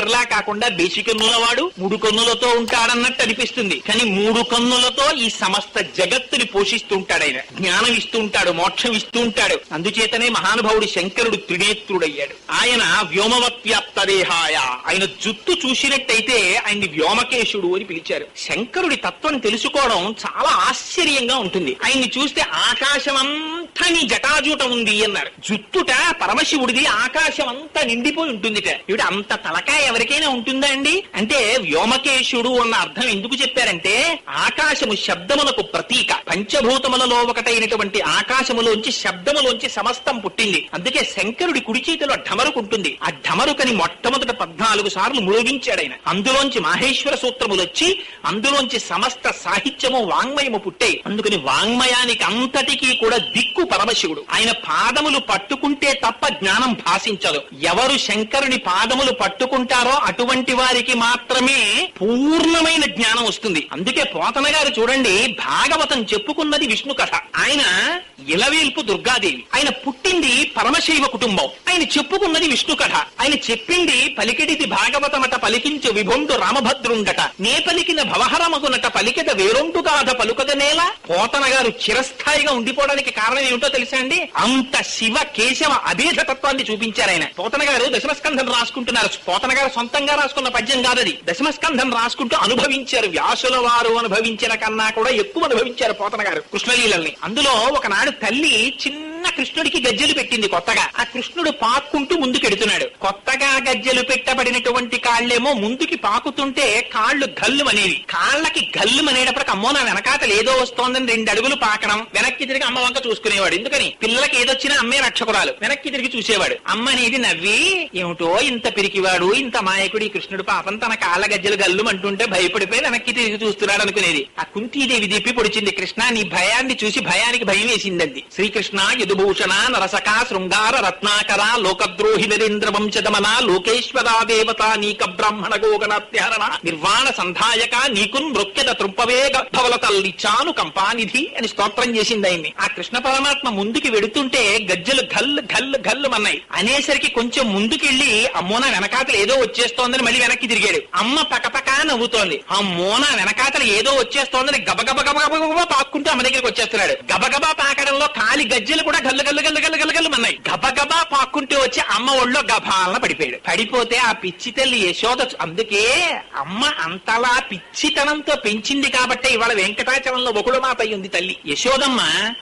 శంకర్లా కాకుండా బేసి కన్నులవాడు మూడు కన్నులతో ఉంటాడన్నట్టు అనిపిస్తుంది. కానీ మూడు కన్నులతో ఈ సమస్త జగత్తుని పోషిస్తూ ఉంటాడు ఆయన. జ్ఞానం ఇస్తూ ఉంటాడు మోక్షం ఇస్తూ ఉంటాడు అందుచేతనే మహానుభావుడు శంకరుడు త్రినేత్రుడయ్యాడు. ఆయన వ్యోమవత్వ్యాప్త దేహాయ ఆయన జుత్తు చూసినట్టయితే ఆయన్ని వ్యోమకేశుడు అని పిలిచారు. శంకరుడి తత్వం తెలుసుకోవడం చాలా ఆశ్చర్యంగా ఉంటుంది. ఆయన్ని చూస్తే ఆకాశం అంతా నీ జటాజూటం ఉంది అన్నారు. జుత్తుట పరమశివుడిది ఆకాశం అంతా నిండిపోయి ఉంటుందిట. ఇవిడ అంత తలకాయ ఎవరికైనా ఉంటుందా అండి? అంటే వ్యోమకేశుడు అన్న అర్థం ఎందుకు చెప్పారంటే ఆకాశము శబ్దములకు ప్రతీక. పంచభూతములలో ఒకటైనటువంటి ఆకాశములోంచి శబ్దములోంచి సమస్తం పుట్టింది. అందుకే శంకరుడి కుడి చేతిలో ఢమరుకుంటుంది ఆ ఢమరుకని మొట్టమొదట పద్నాలుగు సార్లు ముయోగించాడు అందులోంచి మహేశ్వర సూత్రములు వచ్చి అందులోంచి సమస్త సాహిత్యము వాంగ్మయము పుట్టాయి. అందుకని వాంగ్మయానికి అంతటికీ కూడా దిక్కు పరమశివుడు. ఆయన పాదములు పట్టుకుంటే తప్ప జ్ఞానం భాషించదు. ఎవరు శంకరుని పాదములు పట్టుకుంటారు అటువంటి వారికి మాత్రమే పూర్ణమైన జ్ఞానం వస్తుంది. అందుకే పోతన గారు చూడండి భాగవతం చెప్పుకున్నది విష్ణు కథ. ఆయన ఇలవేల్పు దుర్గాదేవి. ఆయన పుట్టింది పరమశైవ కుటుంబం. ఆయన చెప్పుకున్నది విష్ణు కథ. ఆయన చెప్పింది పలికిడిది భాగవతమట పలికించు విభొందు రామభద్రుండట. నే పలికిన భవహరమగునట పలికిద వేరొంటు కాద పలుకద నేల. పోతన గారు చిరస్థాయిగా ఉండిపోవడానికి కారణం ఏమిటో తెలుసా అండి? అంత శివ కేశవ అభేద తత్వాన్ని చూపించారు ఆయన. పోతన గారు దశమస్కంధం రాసుకుంటున్నారు. పోతన గారు సొంతంగా రాసుకున్న పద్యం కాదది. దశమస్కంధం రాసుకుంటూ అనుభవించారు వ్యాసుల వారు అనుభవించిన కన్నా కూడా ఎక్కువ అనుభవించారు పోతన గారు కృష్ణలీలల్ని. అందులో ఒకనాడు తల్లి చిన్న కృష్ణుడికి గజ్జెలు పెట్టింది కొత్తగా. ఆ కృష్ణుడు పాక్కుంటూ ముందుకెడుతున్నాడు. కొత్తగా గజ్జెలు పెట్టబడినటువంటి కాళ్ళేమో ముందుకి పాకుతుంటే కాళ్ళు గల్లు అనేవి. కాళ్ళకి గల్లు అనేటప్పటికి అమ్మో నా వెనకాతలు ఏదో వస్తోందని రెండు అడుగులు పాకడం వెనక్కి తిరిగి అమ్మ వంక చూసుకునేవాడు. ఎందుకని? పిల్లలకి ఏదొచ్చినా అమ్మే రక్షకురాలు. వెనక్కి తిరిగి చూసేవాడు. అమ్మ అనేది నవ్వి ఏమిటో ఇంత పిరికివాడు ఇంత మాయకుడి ఈ కృష్ణుడు పాపం తన కాళ్ళ గజ్జలు గల్లు అంటుంటే భయపడిపోయి వెనక్కి తిరిగి చూస్తున్నాడు అనుకునేది. ఆ కుంతీదేవి దిప్పి పొడిచింది. కృష్ణ నీ భయాన్ని చూసి భయానికి భయం వేసిందండి శ్రీకృష్ణ యదుభూషణ నరసక శృంగార రత్నాకర లోకద్రోహి నరేంద్ర వంశదమన లోకేశ్వరా దేవత నీక బ్రాహ్మణ గోగణాత్యహరణ నిర్వాణ సంధాయక నీకున్ మృక్యద తృంపవేగ భవల తల్లిచ్చాను కంపానిధి అని స్తోత్రం చేసింది ఆయన్ని ఆ కృష్ణ పరమాత్మ ముందుకి వెడుతుంటే గజ్జలు ఘల్ ఘల్ ఘల్ అన్నాయి అనేసరికి కొంచెం ముందుకెళ్ళి అమ్మోన వెనకాతలు ఏదో వచ్చేస్తోందని మళ్ళీ వెనక్కి తిరిగాడు అమ్మ పకపక నవ్వుతోంది అమ్మోన వెనకాతలు ఏదో వచ్చేస్తోందని గబగబ గబగబ పాక్కుంటూ అమ్మ దగ్గరికి వచ్చేస్తున్నాడు గబగబా పాకడంలో కాలి గజ్జలు కూడా గల్లు గల్లు గల్లు గల్లు గల్లు గల్లు అన్నాయి గబగబా పాక్కుంటూ వచ్చి అమ్మ ఒళ్ళో గభాలన పడిపోయాడు. పడిపోతే ఆ పిచ్చి తల్లి యశోద అందుకే అమ్మ అంతలా పిచ్చితనంతో పెంచింది కాబట్టే ఇవాళ వెంకటాచలంలో ఒకడు మాత ఉంది తల్లి. యశోదమ్మ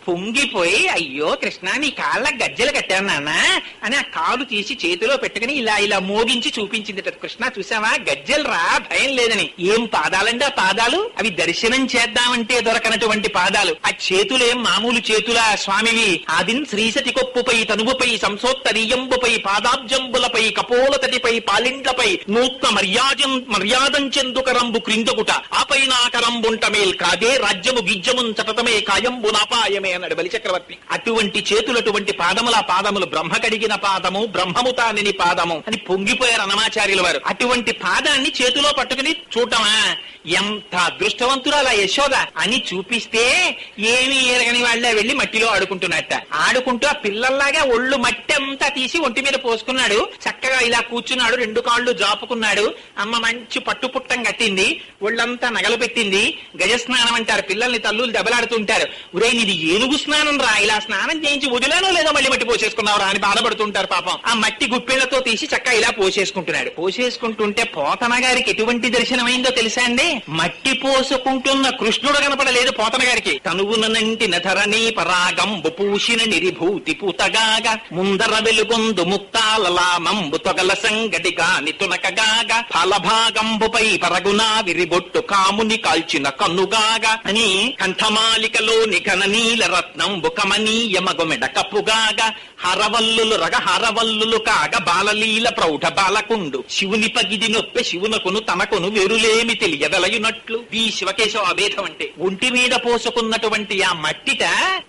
పొంగిపోయి అయ్యో కృష్ణ నీ కాళ్ళ గజ్జలు కట్టాను నాన్న అని ఆ కాలు తీసి చేతిలో పెట్టుకుని ఇలా ఇలా మోగించి చూపించింది కృష్ణ చూసావా గజ్జలు రా భయం లేదని. ఏం పాదాలంటే ఆ పాదాలు? అవి దర్శనం చేద్దామంటే దొరకనటువంటి పాదాలు. ఆ చేతులేం మామూలు చేతుల స్వామివి? ఆదిన్ శ్రీసతి కొప్పుపై తనువుపై సంసోత్తరీయంబుపై పాదాబ్జంబులపై కపోలతటిపై పాలిండ్లపై నూత్న మర్యాదం మర్యాదం చెందుకరంబు క్రిందకుట. ఆపై నాకరంబుంట మేల్ కాదే రాజ్యము గిజ్జమున్ చటతమే కాయంబు నాపాయమే అన్నాడు బలిచక్రవర్తి అటువంటి చేతులటువంటి పాదముల పాదములు బ్రహ్మ కడిగిన పాదము బ్రహ్మము తానిని పాదము అని పొంగిపోయారు అనమాచార్యుల వారు. అటువంటి పాదాన్ని చేతిలో పట్టుకుని చూడటమా? ఎంత అదృష్టవంతురాలా యశోద అని చూపిస్తే ఏమి ఎరగని వాళ్ళే వెళ్ళి మట్టిలో ఆడుకుంటున్నట్ట. ఆడుకుంటూ ఆ పిల్లల్లాగా ఒళ్ళు మట్టి అంతా తీసి ఒంటి మీద పోసుకున్నాడు. చక్కగా ఇలా కూర్చున్నాడు రెండు కాళ్ళు జాపుకున్నాడు. అమ్మ మంచి పట్టుపుట్టం కట్టింది ఒళ్ళంతా నగలు పెట్టింది. గజ స్నానం అంటారు పిల్లల్ని తల్లులు దెబ్బలాడుతుంటారు. ఉరే నీది ఏనుగు స్నానం రా ఇలా స్నానం చేయించి వదిలేనో లేదో మళ్ళీ మట్టి పోసేసుకున్నావు రా అని బాధపడుతుంటారు పాపం. ఆ మట్టి గుప్పిళ్ళతో తీసి చక్కగా ఇలా పోసేసుకుంటున్నాడు. పోసేసుకుంటుంటే పోతన గారికి ఎటువంటి దర్శనమైందో తెలుసా అండి? మట్టి పోసుకుంటున్న కృష్ణుడు కనపడలేదు పోతన గారికి తనువునంటి నధరణి పరాగం పూసిన నిరిభూతి పూతగాగా ముందర వెలుగొందు ముక్తాలలామంబు తొగల సంగటిగా నితునకగాగా ఫలభాగంబుపై పరగునా విరిబొట్టు కాముని కాల్చిన కన్నుగాగా అని కంఠమాలికలోని కననీల రత్నంబు కమనీయ మగుమెడ కప్పుగాగా హరవల్లులు రగ హరవల్లులు కాగ బాలలీల ప్రౌఢ బాలకుండు శివుని పగిది నొప్పె శివునకును తనకును వెరులేమి తెలియదలయునట్లు ఈ శివకేశవ అభేదం అంటే ఒంటి మీద పోసుకున్నటువంటి ఆ మట్టిట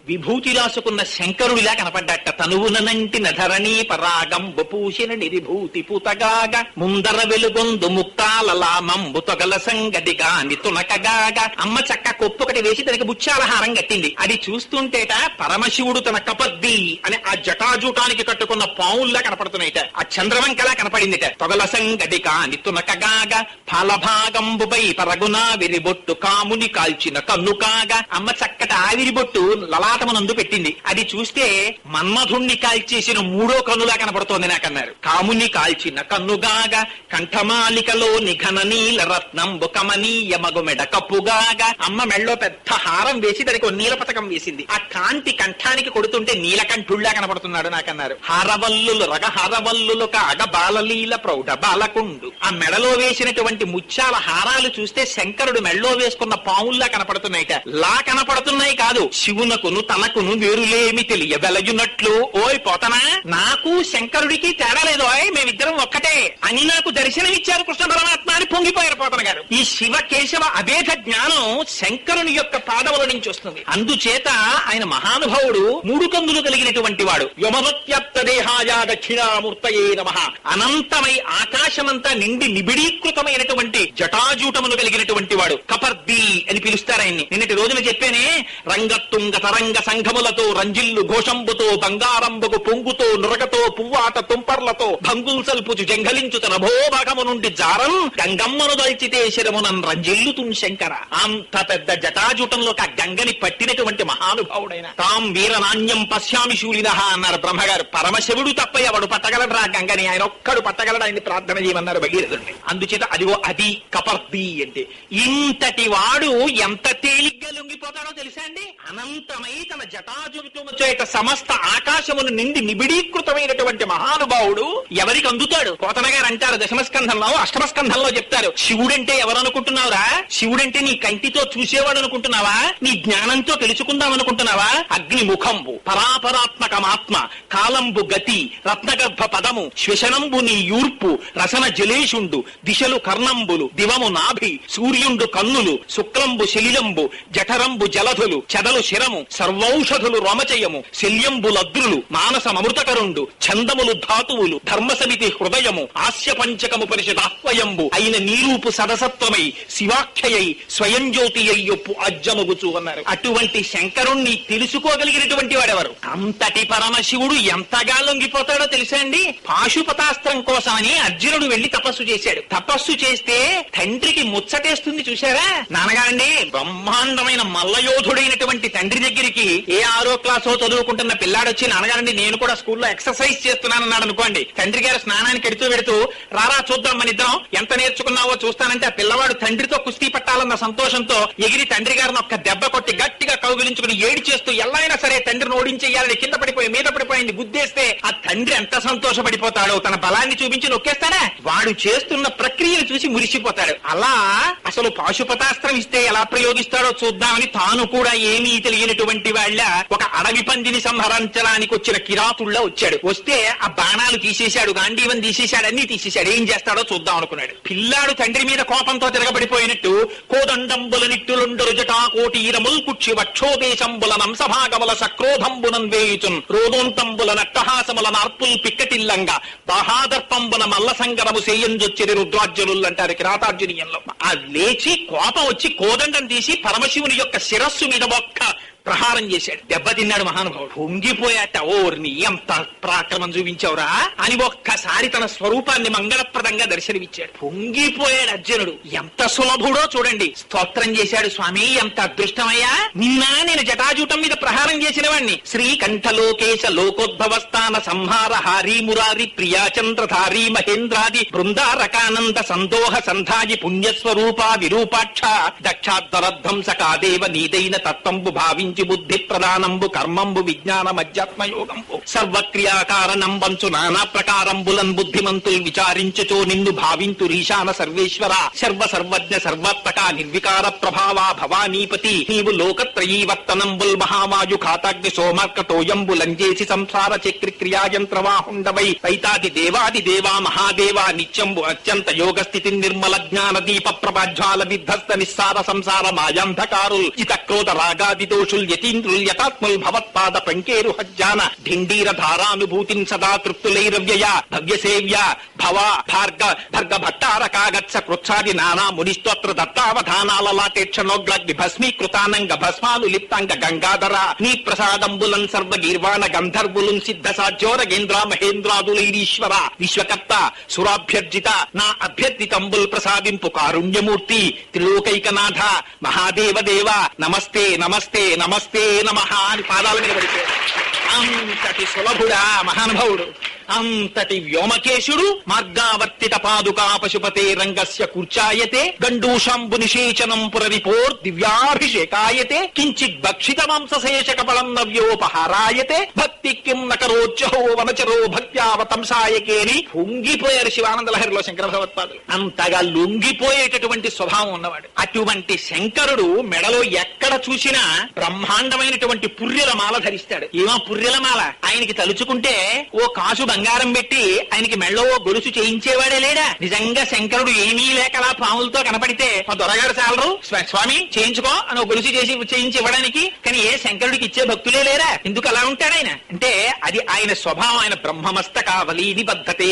విభూతి రాసుకున్న శంకరుడిలా కనపడ్డట. తనువునంటి నధరణీ పరాగం బపూషిన నిరిభూతి పూతగాగ. ముందర వెలుగొందు ముక్తాలలామంబు తొగల సంగడిగా నితునకగాగ అమ్మ చక్క కొప్పొకటి వేసి తనకి బుచ్చాలహారం కట్టింది. అది చూస్తుంటేట పరమశివుడు తన కపద్ది అని ఆ జటాజూటానికి కట్టుకున్న పావుల్లా కనపడుతున్నాయిట. ఆ చంద్రవంకలా కనపడిందిట. తొగల సంగడిగా నితునకగాగ ఫలభాగంబుపై పరగునా విరిబొట్టు కాముని కాల్చిన కన్ను కాగా అమ్మ చక్కట ఆవిరి బొట్టు లలాటమునందు పెట్టింది. అది చూస్తే మన్మధుణ్ణి కాల్చేసిన మూడో కన్నులా కనపడుతోంది నాకన్నారు. కాముని కాల్చిన కన్నుగాగా కంఠమాలికలో నిఘన నీల రత్నం బుకమనీయ మగుమెడ కప్పుగాగా. అమ్మ మెళ్ళో పెద్ద హారం వేసి దానికి ఒక నీల పథకం వేసింది. ఆ కాంతి కంఠానికి కొడుతుంటే నీలకంఠుళ్ళా కనపడుతున్నాడు నాకన్నారు. హారవల్లులు రగ హారవల్లులు కాగ బాలలీల ప్రౌఢ బాలకుండు. ఆ మెడలో వేసినటువంటి ముత్యాల హారాలు చూస్తే శంకరుడు మెడలో వేసుకున్న పావుల్లా కనపడుతున్నాయిట. లా కనపడుతున్నాయి కాదు శివునకును తనకును వేరులేమి తెలియ వెలయునట్లు ఓయ్ పోతనా నాకు శంకరుడికి తేడా లేదు ఓయ్ మేమిద్దరం ఒక్కటే. అని నాకు దర్శనమిచ్చారు కృష్ణ పరమాత్మ అని పొంగిపోయారు పోతన గారు. ఈ శివ కేశవ అభేద జ్ఞానం శంకరుని యొక్క పాదముల నుంచి వస్తుంది. అందుచేత ఆయన మహానుభావుడు మూడు కందులు కలిగినటువంటి వాడు. యమనత్యప్త దేహాయ దక్షిణామూర్తయే నమ. అనంతమై ఆకాశమంతా నిండి నిబిడీకృతమైనటువంటి జటాజూటములు కలిగినటువంటి వాడు. కపర్ది అని పిలుస్తారు ఆయన్ని. నిన్నటి రోజున చెప్పానే రంగత్తుంగ తరంగ సంఘములతో రంజిల్లు ఘోషంబుతో బంగారంబుకు పొంగుతో నురగతో పువ్వాట తుంపర్లతో భంగుల్ సల్పుచు జంఘలించు తన భోభాగము నుండి జారం గంగమ్మను దల్చితే శరమునన్ రంజిల్లుతున్ శంకర. అంత పెద్ద జటాజుటంలో ఆ గంగని పట్టినటువంటి మహానుభావుడైన తాం వీర నాణ్యం పశ్యామి శూలిన అన్నారు బ్రహ్మగారు. పరమశివుడు తప్ప ఎవడు పట్టగలడు ఆ గంగని? ఆయన ఒక్కడు పట్టగలడు? ఆయన ప్రార్థన చేయమన్నారు భగీరథుడిని. అందుచేత అదిగో అది కపర్ది అంటే. ఇంతటి వాడు ఎంత తేలిగ్గా లొంగిపోతాడో తెలుసా అండి? అనంతమై తన జటాజుటము చేత సమస్త ఆకాశమును నిండి నిబిడీకృతమైనటువంటి మహానుభావుడు ఎవరికి అందుతాడు? కోతన గారు అంటారు దశమస్కంధంలో అష్టమస్కంధంలో చెప్తారు. శివుడంటే ఎవరు అనుకుంటున్నావురా శివుడంటే నీ కంటితో చూసేవాడు అనుకుంటున్నావా నీ జ్ఞానంతో తెలుసుకుందాం అనుకుంటున్నావా అగ్నిముఖంబు పరాపరాత్మకమాత్మ కాలంబు గతి రత్నగర్భ పదము శ్వశనంబు నీ యూర్పు రసన జలేషుండు దిశలు కర్ణంబులు దివము నాభి సూర్యుండు కన్నులు శుక్లంబు శలిలంబు జఠరంబు జలధులు చెదలు శిరము సర్వౌషధులు రమచయం. శల్యంబు లద్రులు మానస అమృతకరుండు ఛందములు ధాతువులు ధర్మసమితి హృదయము ఆస్య పంచకము పరిషదాహ్వయంబు అయిన నీరూపు సదసత్వమై శివాఖ్యయై స్వయం జ్యోతి అయ్యొప్పు అజ్జమగుచు అన్నారు అటువంటి శంకరుణ్ణి తెలుసుకోగలిగినటువంటి వాడెవరు? అంతటి పరమశివుడు ఎంతగా లొంగిపోతాడో తెలుసా అండి? పాశుపతాస్త్రం కోసమని అర్జునుడు వెళ్ళి తపస్సు చేశాడు. తపస్సు చేస్తే తండ్రికి ముచ్చటేస్తుంది చూశారా? నాన్నగారండి బ్రహ్మాండమైన మల్లయోధుడైనటువంటి తండ్రి దగ్గరికి ఏ ఆరో క్లాసో చదువుకుంటున్న పిల్లాడు వచ్చి నాన్నగారండి నేను కూడా స్కూల్లో ఎక్సర్సైజ్ చేస్తున్నానన్నాడు అనుకోండి. తండ్రి గారు స్నానానికి ఎడుతూ పెడుతూ రారా చూద్దాం మన ఇద్దరం. ఎంత నేర్చుకున్నావో చూస్తానంటే ఆ పిల్లవాడు తండ్రితో కుస్తీ పట్టాలన్న సంతోషంతో ఎగిరి తండ్రి గారిని ఒక్క దెబ్బ కొట్టి గట్టిగా కౌగిలించుకుని ఏడి చేస్తూ ఎలా అయినా సరే తండ్రిని ఓడించేయాలని కింద పడిపోయి మీద పడిపోయింది గుద్దేస్తే ఆ తండ్రి ఎంత సంతోషపడిపోతాడో తన బలాన్ని చూపించి నొక్కేస్తాడా? వాడు చేస్తున్న ప్రక్రియను చూసి మురిసిపోతాడు. అలా అసలు పాశుపతాస్త్రం ఇస్తే ఎలా ప్రయోగిస్తాడో చూద్దామని తాను కూడా ఏమీ తెలియనటువంటి వాళ్ళ ఒక అడవి పందిని సంహరించడానికి వచ్చిన కిరాతుల్లో వచ్చాడు. వస్తే ఆ బాణాలు తీసేశాడు గాంధీవన్ తీసేశాడు అన్ని తీసేశాడు. ఏం చేస్తాడో చూద్దాం అనుకున్నాడు. పిల్లాడు తండ్రి మీద కోపంతో తిరగబడిపోయినట్టు కోదండంబుల నిట్టులుండరు జటా కోటీరముల్ కుక్షి వక్షోదేశంబుల నంసభాగముల సక్రోధంబునం వేయుచున్ రోదోంతంబుల నట్టహాసముల నార్పుల్ పిక్కటిల్లంగా బహాదర్పంబున మల్ల సంగరము సేయంజొచ్చిరి రుద్రార్జునులు అంటారు కిరాతార్జునీయంలో. ఆ లేచి కోపం వచ్చి కోదండం తీసి పరమశివుని యొక్క శిరస్సు మీద ఒక్క ప్రహారం చేశాడు. దెబ్బతిన్నాడు మహానుభావుడు. పొంగిపోయాట ఓర్ని ఎంత పరాక్రమం చూపించావురా? అని ఒక్కసారి తన స్వరూపాన్ని మంగళప్రదంగా దర్శనమిచ్చాడు. పొంగిపోయాడు అర్జునుడు. ఎంత సులభుడో చూడండి. స్తోత్రం చేశాడు స్వామి. ఎంత అదృష్టమయ్యా. నిన్న నేను జటాజూటం మీద ప్రహారం చేసిన వాణ్ణి శ్రీకంఠలోకేశ లోకోద్భవస్థాన సంహార హారి మురారి ప్రియాచంద్రధారీ మహేంద్రాది బృందారకానంద సందోహ సంధాయి పుణ్యస్వరూప విరూపాక్ష దక్షాధ్వరధ్వంసకాదేవ నీదైన తత్వంబు భావించు బుద్ధి బుద్ధి ప్రధానంబు కర్మంబు విజ్ఞాన మధ్యాత్మ యోగంబు సర్వక్రియాకారణంబంచు నానా ప్రకారంబులన్ బుద్ధిమంతుల్ విచారించుచో నిన్ను భావింతు రీశాన సర్వేశ్వర సర్వ సర్వజ్ఞ సర్వాత్మక నిర్వికార ప్రభావా భవానీపతి. నీవు లోకత్రయీవర్తనంబుల్ మహామాయు ఖాతాగ్ని సోమార్కటోయంబు లంజేసి సంసార చక్రి క్రియాయంత్రవాహుండవై వైతాది దేవాది దేవా మహాదేవా నిత్యంబు అత్యంత యోగ స్థితి నిర్మల జ్ఞాన దీప ప్రభాజ్వాల విధ్వస్త నిస్సార సంసార మాయాంధకారుల్ ఇత క్రోధ రాగాది దోషుల్ యతుల్ యతీంద్రుల్ యతాత్ముల్ భవత్పాద పంకేరు హజ్జాన ఢిండీర ధారానుభూతిం సదా తృప్తులైరవ్యయ భవ్య సేవ్య భవ భార్గ భర్గ భట్టారకాగత్స కృచ్ఛాది నానా మునిస్తోత్ర దత్తావధానాల లాటేక్షణోగ్లగ్ని భస్మీకృతానంగ భస్మాలు లిప్తాంగ గంగాధర నీ ప్రసాదంబులం సర్వ గీర్వాణ గంధర్వులం సిద్ధ సాధ్యోర గేంద్ర మహేంద్రాదులైరీశ్వర విశ్వకర్త సురాభ్యర్జిత నా అభ్యర్థితంబుల్ ప్రసాదింపు కారుణ్యమూర్తి త్రిలోకైకనాథ మహాదేవ దేవ నమస్తే నమస్తే నమస్తే నమ అని పాదాల మీద పడిపోయాడు. అంతటి సులభుడా మహానుభావుడు. అంతటి వ్యోమకేశుడు మార్గావర్తిత పాదుకా పశుపతే రంగస్య కూర్చాయతే గండూషంబు నిషేచనం పురరిపోర్ దివ్యాభిషేకాయతే కించిత్ భక్షిత మాంసశేష కపలం నవ్యోపహారాయతే భక్తి కిం నకరోచ్చహో వనచరో భక్త్యావతంసాయకేని పొంగిపోయారు శివానంద లహరిలో శంకర భగవత్పాదులు. అంతగా లొంగిపోయేటటువంటి స్వభావం ఉన్నవాడు. అటువంటి శంకరుడు మెడలో ఎక్కడ చూసినా బ్రహ్మాండమైనటువంటి పుర్రెల మాల ధరిస్తాడు. ఏమో పుర్రెల మాల? ఆయనకి తలుచుకుంటే ఓ కాసు బంగారం పెట్టి ఆయనకి మెళ్ళో ఓ గొలుసు చేయించేవాడే లేడా? నిజంగా శంకరుడు ఏమీ లేకలా పాములతో కనపడితే మా దొరగారు చాలరు స్వా- స్వామి చేయించుకో అని ఓ గొలుసు చేసి చేయించి ఇవ్వడానికి కానీ ఏ శంకరుడికి ఇచ్చే భక్తులే లేరా? ఎందుకు అలా ఉంటాడు ఆయన? అంటే అది ఆయన స్వభావం ఆయన బ్రహ్మమస్తకావలి నిబద్ధతే